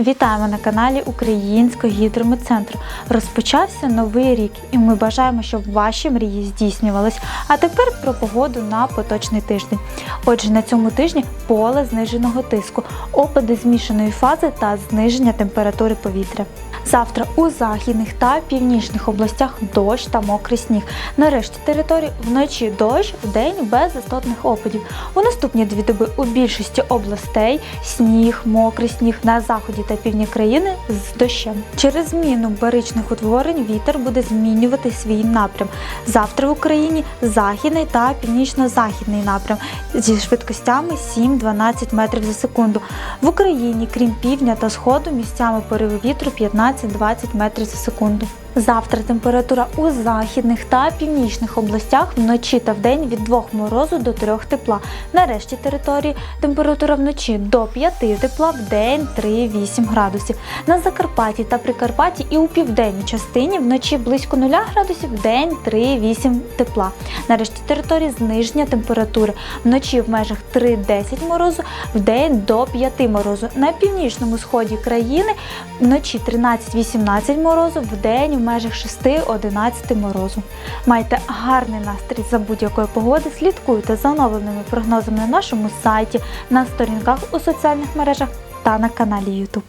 Вітаємо на каналі Українського гідрометцентру. Розпочався новий рік, і ми бажаємо, щоб ваші мрії здійснювались. А тепер про погоду на поточний тиждень. Отже, на цьому тижні поле зниженого тиску, опади змішаної фази та зниження температури повітря. Завтра у західних та північних областях дощ та мокрий сніг. На решті територій вночі дощ, вдень без істотних опадів. У наступні дві доби у більшості областей сніг, мокрий сніг на заході та півдні країни з дощем. Через зміну баричних утворень вітер буде змінювати свій напрям. Завтра в Україні західний та північно-західний напрям зі швидкостями 7-12 метрів за секунду. В Україні, крім півдня та сходу, місцями пориви вітру 15-20 метрів за секунду. Завтра температура у західних та північних областях вночі та вдень від 2 морозу до 3 тепла. На решті території температура вночі до 5 тепла, вдень 3-8 градусів. На Закарпатті та Прикарпатті і у південній частині вночі близько 0 градусів, вдень 3-8 тепла. На решті території зниження температури. Вночі в межах 3-10 морозу, вдень до 5 морозу. На північному сході країни вночі 13-18 морозу, вдень межах 6-11 морозу. Майте гарний настрій за будь-якої погоди. Слідкуйте за оновленими прогнозами на нашому сайті, на сторінках у соціальних мережах та на каналі YouTube.